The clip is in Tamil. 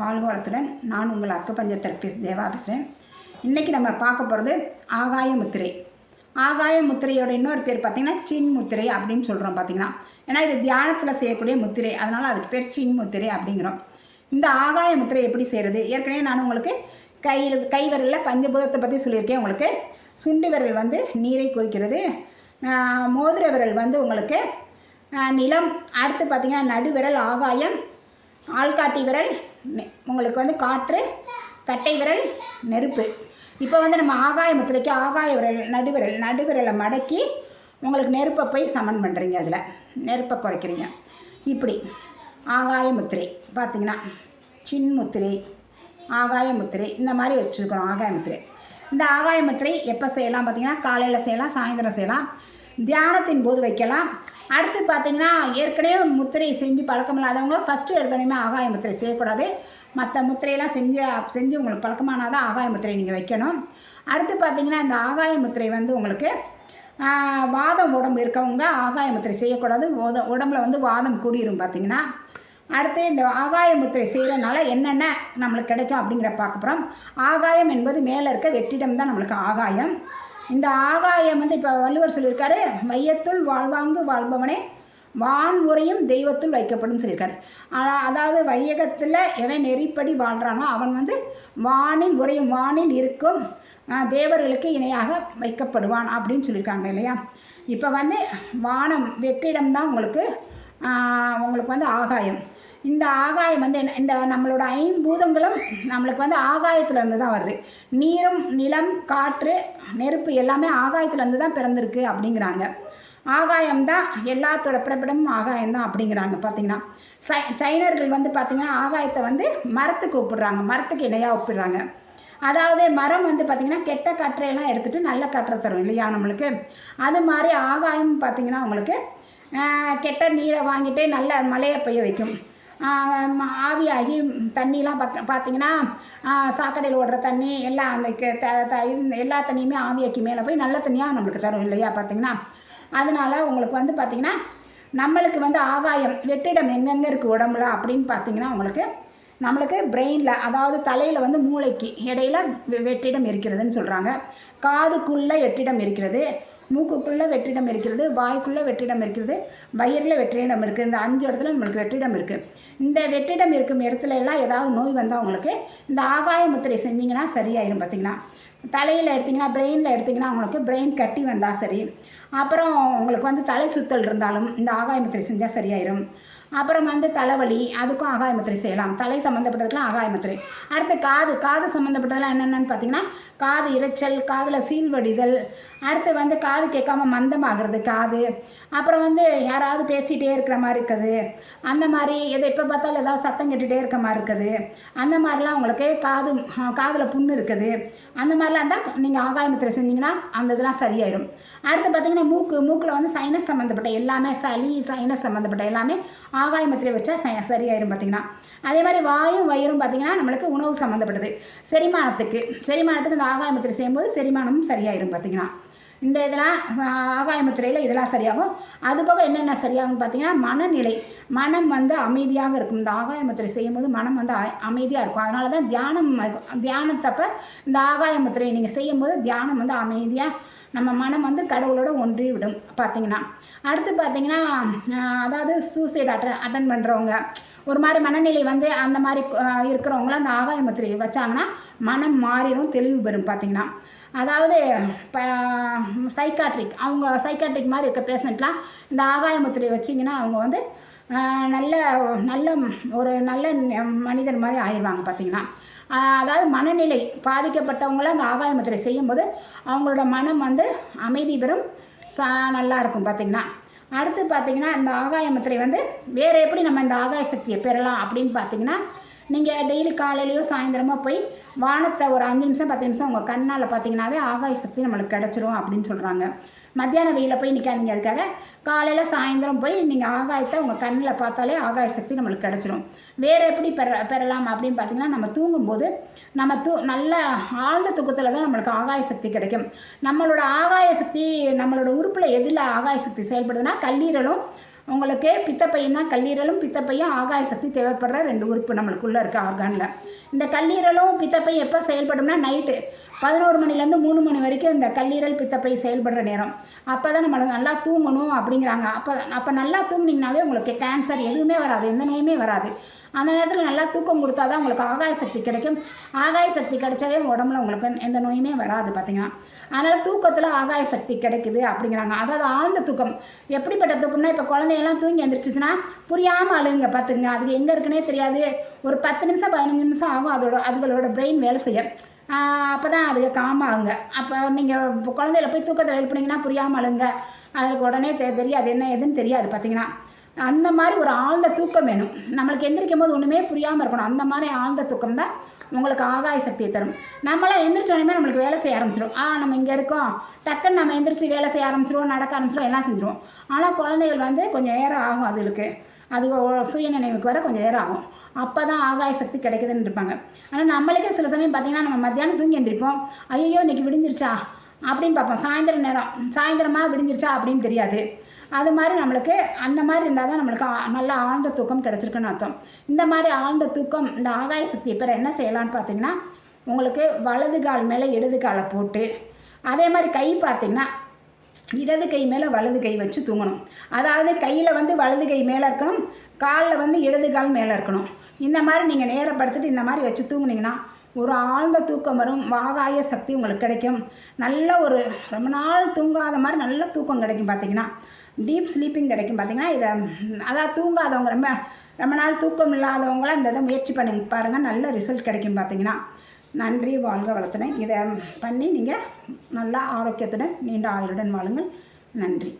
வாழ்க வளத்துடன் நான் உங்கள் அக்குப்பஞ்ச தெரப்பிஸ்ட் தேவா பேசுகிறேன் இன்றைக்கி நம்ம பார்க்க போகிறது ஆகாய முத்திரை. ஆகாய முத்திரையோட இன்னொரு பேர் பார்த்திங்கன்னா சின் முத்திரை அப்படின்னு சொல்கிறோம் பார்த்திங்கன்னா ஏன்னா இது தியானத்தில் செய்யக்கூடிய முத்திரை. அதனால் அதுக்கு பேர் சின் முத்திரை அப்படிங்கிறோம். இந்த ஆகாய முத்திரை எப்படி செய்கிறது ஏற்கனவே நான் உங்களுக்கு கையில் கை விரலில் பஞ்சபூதத்தை பற்றி சொல்லியிருக்கேன். உங்களுக்கு சுண்டு விரல் வந்து நீரை குறிக்கிறது. மோதிர விரல் வந்து உங்களுக்கு நிலம். அடுத்து பார்த்திங்கன்னா நடுவிரல் ஆகாயம். ஆள்காட்டி விரல். உங்களுக்கு வந்து காற்று கட்டை விரல் நெருப்பு. இப்போ வந்து நம்ம ஆகாய முத்திரைக்கு ஆகாய விரல் நடுவிரல் நடுவிரலை மடக்கி உங்களுக்கு நெருப்பை போய் சமன் பண்ணுறீங்க அதில். நெருப்பை குறைக்கிறீங்க இப்படி. ஆகாய முத்திரை. பார்த்தீங்கன்னா சின் முத்திரை ஆகாய முத்திரை இந்த மாதிரி வச்சுருக்கணும் ஆகாய முத்திரை. இந்த ஆகாய முத்திரை எப்போ செய்யலாம் பார்த்தீங்கன்னா காலையில் செய்யலாம் சாயந்தரம் செய்யலாம். தியானத்தின் போது வைக்கலாம். அடுத்து பார்த்தீங்கன்னா ஏற்கனவே முத்திரை செஞ்சு பழக்கம் இல்லாதவங்க ஃபஸ்ட்டு எடுத்தோடனே ஆகாய முத்திரை செய்யக்கூடாது. மற்ற முத்திரையெல்லாம் செஞ்சு செஞ்சு உங்களுக்கு பழக்கமானால் தான் ஆகாய முத்திரை நீங்கள் வைக்கணும். அடுத்து பார்த்தீங்கன்னா இந்த ஆகாய முத்திரை வந்து உங்களுக்கு வாதம் உடம்பு இருக்கவங்க ஆகாய முத்திரை செய்யக்கூடாது. உத- உடம்புல வந்து வாதம் கூடிரும் பார்த்தீங்கன்னா. அடுத்து இந்த ஆகாய முத்திரை செய்கிறனால என்னென்ன நம்மளுக்கு கிடைக்கும் அப்படிங்கிற பார்க்க போகிறோம் ஆகாயம் என்பது மேலே இருக்க வெற்றிடம் தான் நம்மளுக்கு ஆகாயம். இந்த ஆகாயம் வந்து இப்போ வள்ளுவர் சொல்லியிருக்காரு மையத்துள் வாழ்வாங்கு வாழ்பவனே வான் உரையும் தெய்வத்துள் வைக்கப்படும் சொல்லியிருக்காரு. அதாவது வையகத்தில் எவன் நெறிப்படி வாழ்கிறானோ அவன் வந்து வானில் உரையும் வானில் இருக்கும் தேவர்களுக்கு இணையாக வைக்கப்படுவான் அப்படின்னு சொல்லியிருக்காங்க இல்லையா? இப்போ வந்து வானம் வெற்றிடம் தான் உங்களுக்கு உங்களுக்கு வந்து ஆகாயம். இந்த ஆகாயம் வந்து என்ன இந்த நம்மளோட ஐம்பூதங்களும் நம்மளுக்கு வந்து ஆகாயத்துலேருந்து தான் வருது. நீரும் நிலம் காற்று நெருப்பு எல்லாமே ஆகாயத்துலேருந்து தான் பிறந்திருக்கு அப்படிங்கிறாங்க. ஆகாயம் தான் எல்லாத்தோட பிறப்பிடமும் ஆகாயம் தான் அப்படிங்கிறாங்க பார்த்தீங்கன்னா சை சைனர்கள் வந்து பார்த்திங்கன்னா ஆகாயத்தை வந்து மரத்துக்கு ஒப்பிடுறாங்க மரத்துக்கு இணையாக ஒப்பிடுறாங்க. அதாவது மரம் வந்து பார்த்திங்கன்னா கெட்ட கற்றையெல்லாம் எடுத்துகிட்டு நல்ல கற்றை தரும் இல்லையா நம்மளுக்கு? அது மாதிரி ஆகாயம் பார்த்திங்கன்னா உங்களுக்கு கெட்ட நீரை வாங்கிட்டு நல்ல மழையை பெய்ய வைக்கும். ஆவியாகி தண்ணிலாம் பக்க பார்த்தீங்கன்னா சாக்கடையில் ஓடுற தண்ணி எல்லாம் அந்த த- த- எல்லா தண்ணியுமே ஆவியாக்கி மேலே போய் நல்ல தண்ணியாக நம்மளுக்கு தரும் இல்லையா பார்த்தீங்கன்னா அதனால உங்களுக்கு வந்து பார்த்திங்கன்னா நம்மளுக்கு வந்து ஆகாயம் வெற்றிடம் எங்கெங்கே இருக்குது உடம்புல அப்படின்னு பார்த்தீங்கன்னா உங்களுக்கு நம்மளுக்கு பிரெயினில் அதாவது தலையில் வந்து மூளைக்கு இடையில வெ- வெற்றிடம் இருக்கிறதுன்னு சொல்கிறாங்க காதுக்குள்ளே எட்டிடம் இருக்கிறது. மூக்குக்குள்ளே வெற்றிடம் இருக்கிறது வாய்க்குள்ளே வெற்றிடம் இருக்கிறது வயிறில் வெற்றிடம் இருக்குது இந்த அஞ்சு இடத்துல நம்மளுக்கு வெற்றிடம் இருக்குது இந்த வெற்றிடம் இருக்கும் இடத்துல எல்லாம் ஏதாவது நோய் வந்தால் உங்களுக்கு இந்த ஆகாய முத்திரை செஞ்சிங்கன்னா சரியாயிரும் பார்த்தீங்கன்னா தலையில் எடுத்திங்கன்னா பிரெயினில் எடுத்திங்கன்னா உங்களுக்கு பிரெயின் கட்டி வந்தால் சரி. அப்புறம் உங்களுக்கு வந்து தலை சுத்தல் இருந்தாலும் இந்த ஆகாய முத்திரை செஞ்சால் சரியாயிரும். அப்புறம் வந்து தலைவலி அதுக்கும் ஆகாய முத்திரை செய்யலாம். தலை சம்மந்தப்பட்டதுக்கெலாம் ஆகாய முத்திரை அடுத்து காது காது சம்மந்தப்பட்டதெல்லாம் என்னென்னு பார்த்தீங்கன்னா காது இரைச்சல் காதில் சீழ்வடிதல் அடுத்து வந்து காது கேட்காம மந்தமாகிறது காது. அப்புறம் வந்து யாராவது பேசிகிட்டே இருக்கிற மாதிரி இருக்குது. அந்த மாதிரி எதை எப்போ பார்த்தாலும் ஏதாவது சத்தம் கேட்டுகிட்டே இருக்க மாதிரி இருக்குது. அந்த மாதிரிலாம் உங்களுக்கு காது காதில் புண்ணு இருக்குது. அந்த மாதிரிலாம் இருந்தால் நீங்கள் ஆகாய முத்திரை செஞ்சீங்கன்னா அந்த இதெல்லாம் சரியாயிடும் அடுத்து பார்த்தீங்கன்னா மூக்கு மூக்கில் வந்து சைனஸ் சம்மந்தப்பட்ட எல்லாமே சளி சைனஸ் சம்மந்தப்பட்ட எல்லாமே ஆகாய முத்திரை வச்சா ச- சரியாயிரும் பார்த்தீங்கன்னா அதே மாதிரி வாயும் வயிறும் பார்த்தீங்கன்னா நம்மளுக்கு உணவு சம்மந்தப்பட்டது செரிமானத்துக்கு செரிமானத்துக்கு இந்த ஆகாய முத்திரை செய்யும்போது செரிமானமும் சரியாயிரும் பார்த்தீங்கன்னா இந்த இதெல்லாம் ஆஹ், ஆகாய முத்திரையில் இதெல்லாம் சரியாகும். அதுபோக என்னென்ன சரியாகும் பார்த்தீங்கன்னா மனநிலை. மனம் வந்து அமைதியாக இருக்கும். இந்த ஆகாய முத்திரை செய்யும்போது மனம் வந்து அமைதியாக இருக்கும். அதனால தான் தியானம் தியானத்தப்போ இந்த ஆகாய முத்திரையை நீங்கள் செய்யும்போது தியானம் வந்து அமைதியாக நம்ம மனம் வந்து கடவுளோட ஒன்றி விடும் பார்த்தீங்கன்னா. அடுத்து பார்த்தீங்கன்னா அதாவது சூசைட் அட்டன் அட்டன் பண்ணுறவங்க ஒரு மாதிரி மனநிலை வந்து அந்த மாதிரி இருக்கிறவங்களாம் இருக்கிறவங்கள அந்த ஆகாய முத்திரையை வச்சாங்கன்னா மனம் மாறிடும் தெளிவு பெறும் பார்த்தீங்கன்னா. அதாவது இப்போ சைக்காட்ரிக் அவங்க சைக்காட்ரிக் மாதிரி இருக்க பேஷண்ட்லாம் இந்த ஆகாய முத்திரையை வச்சிங்கன்னா அவங்க வந்து நல்ல நல்ல ஒரு நல்ல மனிதர் மாதிரி ஆயிடுவாங்க பார்த்தீங்கன்னா. அதாவது மனநிலை பாதிக்கப்பட்டவங்கள அந்த ஆகாய முத்திரை செய்யும்போது அவங்களோட மனம் வந்து அமைதி பெறும். சா நல்லா இருக்கும் பார்த்தீங்கன்னா. அடுத்து பார்த்தீங்கன்னா இந்த ஆகாய முத்திரை வந்து வேறு எப்படி நம்ம இந்த ஆகாய சக்தியை பெறலாம் அப்படின்னு பார்த்தீங்கன்னா நீங்கள் டெய்லி காலையிலையோ சாயந்தரமோ போய் வானத்தை ஒரு அஞ்சு நிமிஷம் பத்து நிமிஷம் உங்கள் கண்ணால் பார்த்தீங்கன்னாவே ஆகாய சக்தி நம்மளுக்கு கிடச்சிரும் அப்படின்னு சொல்கிறாங்க மத்தியான வெயிலில் போய் நிற்காதீங்க அதுக்காக. காலையில் சாயந்தரம் போய் நீங்கள் ஆகாயத்தை உங்கள் கண்ணில் பார்த்தாலே ஆகாய சக்தி நம்மளுக்கு கிடச்சிரும். வேறு எப்படி பெற பெறலாம் அப்படின்னு பார்த்தீங்கன்னா நம்ம தூங்கும்போது நம்ம தூ நல்ல ஆழ்ந்த தூக்கத்தில் தான் நம்மளுக்கு ஆகாய சக்தி கிடைக்கும். நம்மளோட ஆகாய சக்தி நம்மளோட உறுப்பில் எதில் ஆகாய சக்தி செயல்படுதுன்னா கல்லீரலும் உங்களுக்கு பித்தப்பையும் தான் கல்லீரலும் பித்தப்பையும் ஆகாய சக்தி தேவைப்படுற ரெண்டு உறுப்பு நம்மளுக்குள்ளே இருக்க ஆர்கானில் இந்த கல்லீரலும் பித்தப்பை எப்போ செயல்படும்னா நைட்டு பதினோரு மணிலேருந்து மூணு மணி வரைக்கும் இந்த கல்லீரல் பித்தப்பை செயல்படுற நேரம். அப்போ தான் நம்மளை நல்லா தூங்கணும் அப்படிங்கிறாங்க. அப்போ அப்போ நல்லா தூங்குனீங்கனாவே உங்களுக்கு கேன்சர் எதுவுமே வராது எந்த நோயுமே வராது. அந்த நேரத்தில் நல்லா தூக்கம் கொடுத்தா தான் உங்களுக்கு ஆகாய சக்தி கிடைக்கும். ஆகாய சக்தி கிடைச்சாவே உடம்புல உங்களுக்கு எந்த நோயுமே வராது பார்த்தீங்கன்னா அதனால் தூக்கத்தில் ஆகாய சக்தி கிடைக்குது அப்படிங்கிறாங்க. அதாவது ஆழ்ந்த தூக்கம். எப்படிப்பட்ட தூக்கம்னா இப்போ குழந்தையெல்லாம் தூங்கி எந்திரிச்சிச்சுன்னா புரியாமல் அழுங்க பார்த்துங்க அதுக்கு எங்கே இருக்குன்னே தெரியாது. ஒரு பத்து நிமிஷம் பதினஞ்சு நிமிஷம் ஆகும். அதோட அதுகளோட பிரெயின் வேலை செய்ய அப்போ தான் அதுக்கு காமாகுங்க அப்போ நீங்கள் குழந்தையில போய் தூக்கத்தில் எழுப்புனீங்கன்னா புரியாமல் அழுங்க. அதுக்கு உடனே தெ தெரியாது. என்ன ஏதுன்னு தெரியாது பார்த்தீங்கன்னா அந்த மாதிரி ஒரு ஆழ்ந்த தூக்கம் வேணும். நம்மளுக்கு எந்திரிக்கும் போது ஒன்றுமே புரியாமல் இருக்கணும். அந்த மாதிரி ஆழ்ந்த தூக்கம் தான் உங்களுக்கு ஆகாய சக்தியை தரும். நம்மளாம் எந்திரிச்சோடனே நம்மளுக்கு வேலை செய்ய ஆரம்பிச்சிடும் ஆ நம்ம இங்கே இருக்கோம். டக்குன்னு நம்ம எந்திரிச்சு வேலை செய்ய ஆரம்பிச்சிருவோம் நடக்க ஆரம்பிச்சிடும் எல்லாம் செஞ்சுருவோம். ஆனால் குழந்தைகள் வந்து கொஞ்சம் நேரம் ஆகும் அதுகளுக்கு. அது சுய நினைவுக்கு வர கொஞ்சம் நேரம் ஆகும். அப்போ தான் ஆகாய சக்தி கிடைக்குதுன்னு இருப்பாங்க. ஆனால் நம்மளுக்கே சில சமயம் பார்த்தீங்கன்னா நம்ம மத்தியானம் தூங்கி எந்திரிப்போம். ஐயோ இன்றைக்கி விடிஞ்சிருச்சா? அப்படின்னு பார்ப்போம். சாயந்தரம் நேரம். சாயந்தரமாக விடிஞ்சிருச்சா அப்படின்னு தெரியாது. அது மாதிரி நம்மளுக்கு அந்த மாதிரி இருந்தால் தான் நம்மளுக்கு நல்ல ஆழ்ந்த தூக்கம் கிடச்சிருக்குன்னு அர்த்தம். இந்த மாதிரி ஆழ்ந்த தூக்கம் இந்த ஆகாய சக்தியை பேர் என்ன செய்யலான்னு பார்த்தீங்கன்னா உங்களுக்கு வலது கால் மேலே இடது காலை போட்டு அதே மாதிரி கை பார்த்தீங்கன்னா இடது கை மேலே வலது கை வச்சு தூங்கணும். அதாவது கையில் வந்து வலது கை மேலே இருக்கணும் காலில் வந்து இடது கால் மேலே இருக்கணும். இந்த மாதிரி நீங்கள் நேரப்படுத்திட்டு இந்த மாதிரி வச்சு தூங்குனீங்கன்னா ஒரு ஆழ்ந்த தூக்கம் வரும் வாகாய சக்தி உங்களுக்கு கிடைக்கும். நல்ல ஒரு ரொம்ப நாள் தூங்காத மாதிரி நல்ல தூக்கம் கிடைக்கும் பார்த்தீங்கன்னா டீப் ஸ்லீப்பிங் கிடைக்கும் பார்த்தீங்கன்னா இதை அதாவது தூங்காதவங்க ரொம்ப ரொம்ப நாள் தூக்கம் இல்லாதவங்களாம் இந்த இதை முயற்சி பண்ணி பாருங்கள் நல்ல ரிசல்ட் கிடைக்கும் பார்த்தீங்கன்னா நன்றி வாழ்க வளத்துடன் இதை பண்ணி நீங்கள் நல்லா ஆரோக்கியத்துடன் நீண்ட ஆயுளுடன் வாழுங்கள். நன்றி.